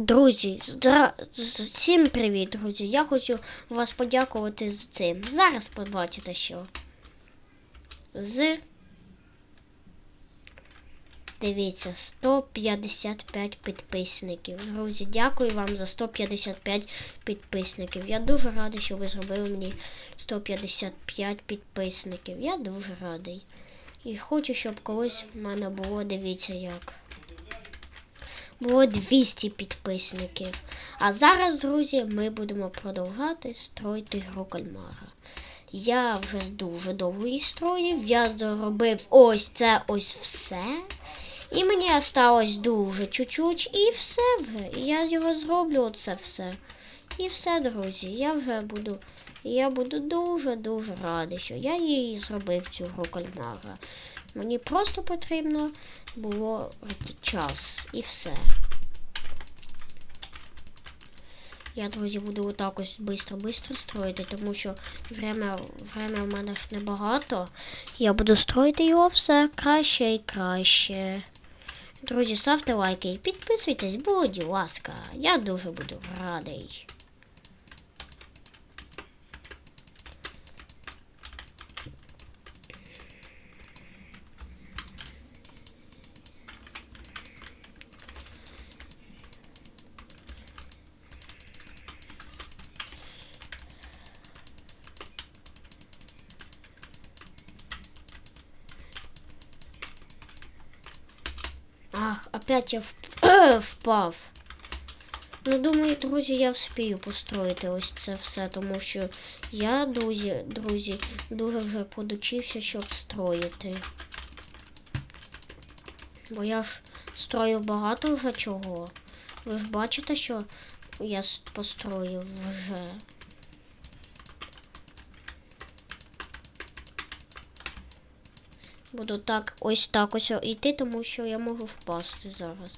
Друзі, здра... всім привіт, друзі. Я хочу вас подякувати з цим. Зараз побачите, що. З. Дивіться, 155 підписників. Друзі, дякую вам за 155 підписників. Я дуже радий, що ви зробили мені 155 підписників. Я дуже радий. І хочу, щоб колись в мене було, дивіться як було 200 підписників. А зараз, друзі, ми будемо продовжати строїти гру кальмара. Я вже дуже довго її строїв, я зробив ось це ось все. І мені осталось дуже чуть-чуть, і все вже. Я його зроблю оце все. І все, друзі. Я вже буду. Я буду дуже-дуже радий, що я її зробив цю гру кальмара. Мені просто потрібно було час і все. Я, друзі, буду отак ось бистро-бистро строїти, тому що время, время в мене ж небагато. Я буду строїти його все краще і краще. Друзі, ставте лайки і підписуйтесь, будь ласка. Я дуже буду радий. Ах, опять я вп- впав. Ну, думаю, друзі, я вспію построїти ось це все, тому що я, друзі, друзі, дуже вже подучився, щоб строїти. Бо я ж строїв багато вже чого. Ви ж бачите, що я построїв вже. Буду так ось так ось йти, тому що я можу впасти зараз.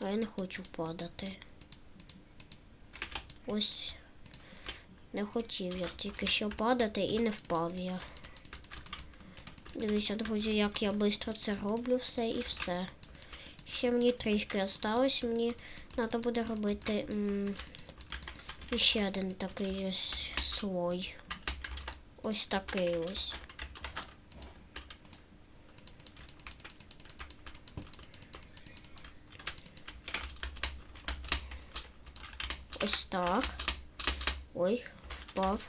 А я не хочу падати. Ось не хотів я тільки що падати і не впав я. Дивіться, друзі, як я швидко це роблю все і все. Ще мені трішки осталось, мені треба буде робити м, ще один такий ось слой. Ось такий ось. Ось так. Ой, впав.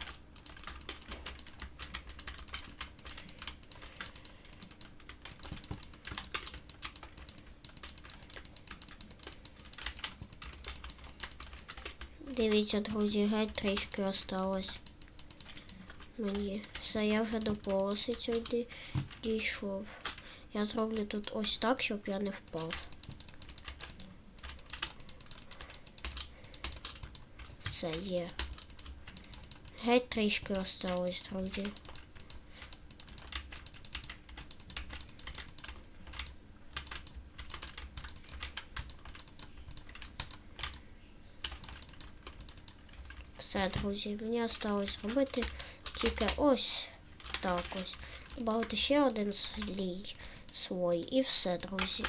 Дивіться, друзі, геть трішки осталось. Мені. Все, я вже до полоси сюди дійшов. Я зроблю тут ось так, щоб я не впав. Все є. Геть трішки осталось, друзі. Все, друзі, мені осталось зробити тільки ось так ось. Добавити ще один слій слой і все, друзі.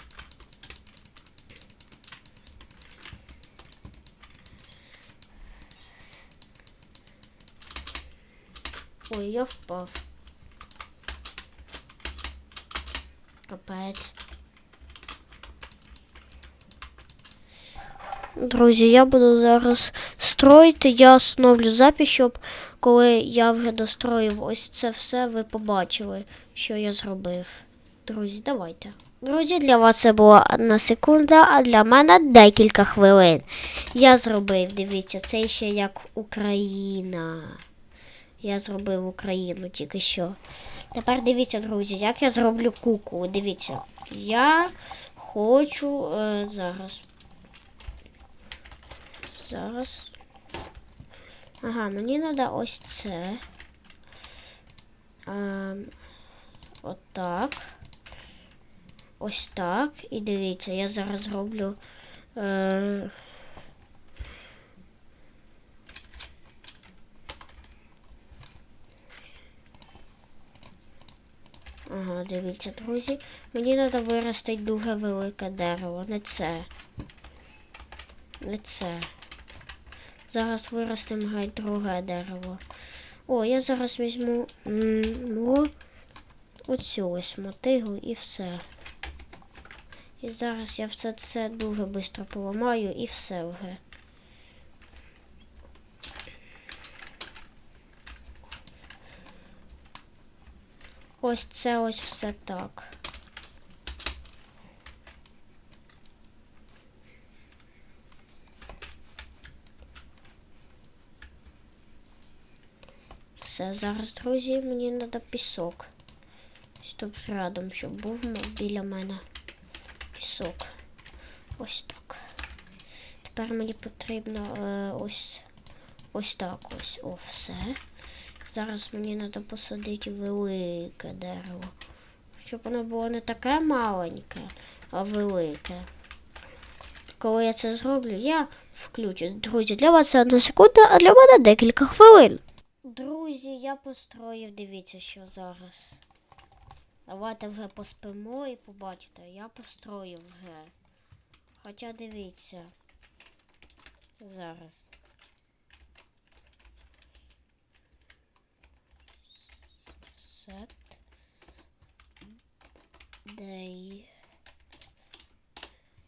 Ой, я впав. Капець. Друзі, я буду зараз строїти. Я остановлю запись, щоб коли я вже достроїв ось це все, ви побачили, що я зробив. Друзі, давайте. Друзі, для вас це була одна секунда, а для мене декілька хвилин. Я зробив, дивіться, це ще як Україна. Я зробив Україну тільки що. Тепер дивіться, друзі, як я зроблю куку. Дивіться, я хочу е, зараз. Зараз. Ага, мені треба ось це. Ем, отак. Ось так. І дивіться, я зараз зроблю. Е, Ага, дивіться, друзі. Мені треба виростити дуже велике дерево, не це. не це. Зараз виростемо геть друге дерево. О, я зараз візьму оцю ось мотигу і все. І зараз я все це дуже швидко поламаю і все вже. Ось це ось все так. Все, зараз, друзі, мені треба пісок. Тут рядом, щоб був біля мене пісок. Ось так. Тепер мені потрібно е, ось ось так ось. О, все. Зараз мені треба посадити велике дерево. Щоб воно було не таке маленьке, а велике. Коли я це зроблю, я включу. Друзі, для вас це одна секунда, а для мене декілька хвилин. Друзі, я построїв, дивіться, що зараз. Давайте вже поспимо і побачите. Я построїв вже. Хоча дивіться. Зараз. Set. Day.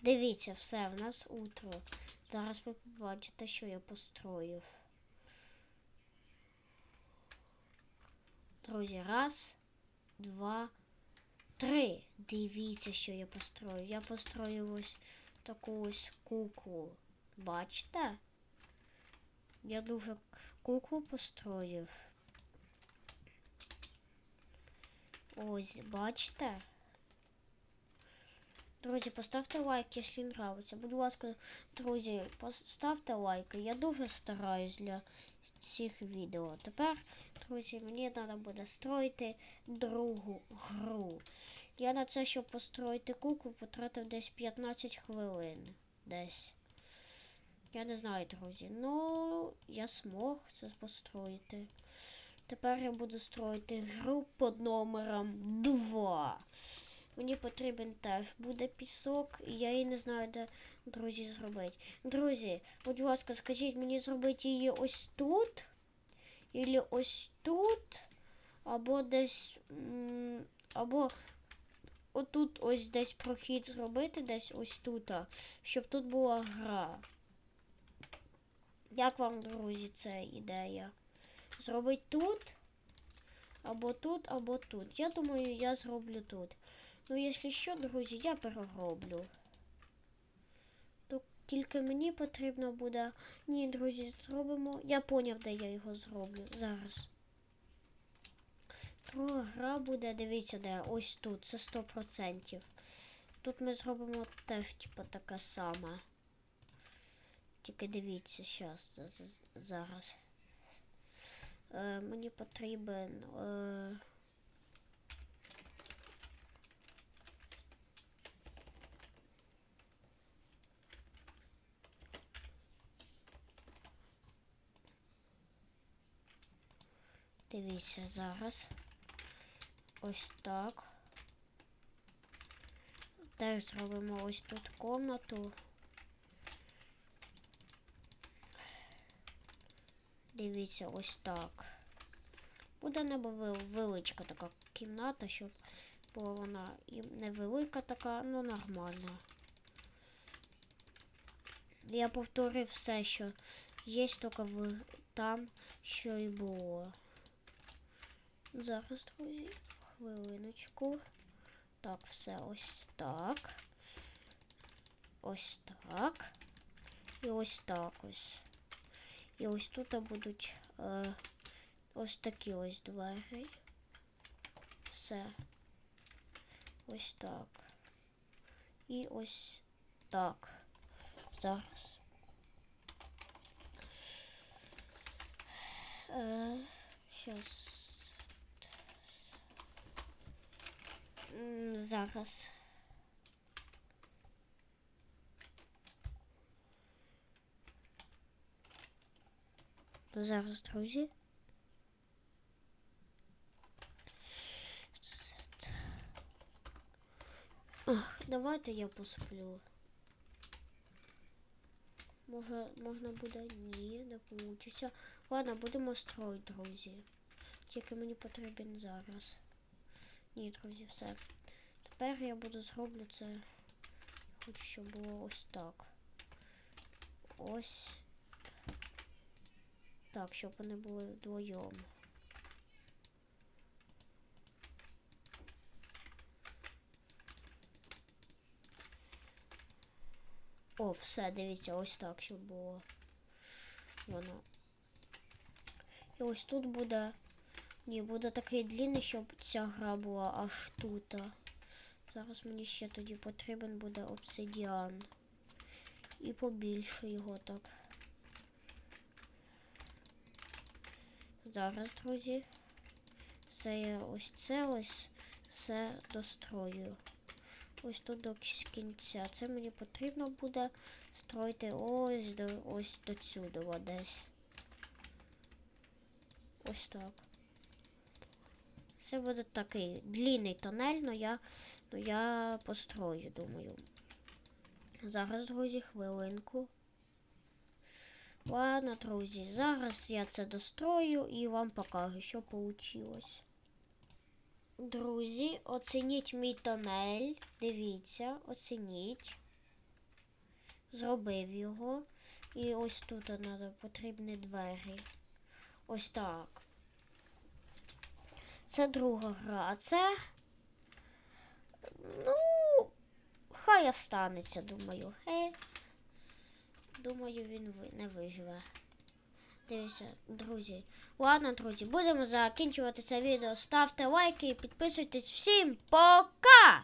Дивіться, все, в нас утро. Зараз ви побачите, що я построїв. Друзі, раз, два, три. Дивіться, що я построїв. Я построїв ось таку ось куклу. Бачите? Я дуже куклу построїв. Ось, бачите? Друзі, поставте лайк, якщо нравиться. Будь ласка, друзі, поставте лайки. Я дуже стараюсь для цих відео. Тепер, друзі, мені треба буде строїти другу гру. Я на це, щоб построїти куклу, потратив десь 15 хвилин. Десь. Я не знаю, друзі. Ну, я змог це построїти. Тепер я буду строїти гру під номером 2. Мені потрібен теж буде пісок, і я її не знаю, де, друзі, зробити. Друзі, будь ласка, скажіть мені зробити її ось тут, або ось тут, або десь, або отут ось десь прохід зробити, десь ось тут, щоб тут була гра. Як вам, друзі, ця ідея? Зробити тут, або тут, або тут. Я думаю, я зроблю тут. Ну, якщо що, друзі, я перероблю. То тільки мені потрібно буде. Ні, друзі, зробимо. Я поняв, де я його зроблю. Зараз. Друга гра буде, дивіться, де ось тут, це 100%. Тут ми зробимо теж, типу, таке саме. Тільки дивіться, щас, за- за- зараз. Е, мені потрібен. Е, Дивіться зараз. Ось так. Теж зробимо ось тут комнату. Дивіться, ось так. Буде невели- величка така кімната, щоб була вона і невелика така, ну нормальна. Я повторив все, що є тільки в там, що і було. Зараз, друзі, хвилиночку. Так, все ось так. Ось так. І ось так ось. І ось тут будуть е, ось такі ось двері. Все. Ось так. І ось так. Зараз. Е, щас. М, Зараз. Зараз, друзі. Ах, давайте я посплю. Може, можна буде? Ні, не получиться. Ладно, будемо строїти, друзі. Тільки мені потрібен зараз. Ні, друзі, все. Тепер я буду зроблю це. Хочу, щоб було ось так. Ось. Так, щоб вони були вдвоєм. О, все, дивіться, ось так, щоб було. Воно. І ось тут буде. Ні, буде такий длинний, щоб ця гра була аж тут. Зараз мені ще тоді потрібен буде обсидіан. І побільше його так. Зараз, друзі. Це я ось це ось все дострою. Ось тут до кінця. Це мені потрібно буде строїти ось до ось до цюдова десь. Ось так. Це буде такий длинний тонель, но я, но я построю, думаю. Зараз, друзі, хвилинку. Ладно, друзі, зараз я це дострою і вам покажу, що вийшло. Друзі, оцініть мій тонель. Дивіться, оцініть. Зробив його. І ось тут потрібні двері. Ось так. Це друга гра, а це. Ну, хай останеться, думаю. Е. Думаю, він не виживе. Дивіться, друзі. Ладно, друзі, будемо закінчувати це відео. Ставте лайки і підписуйтесь. Всім пока!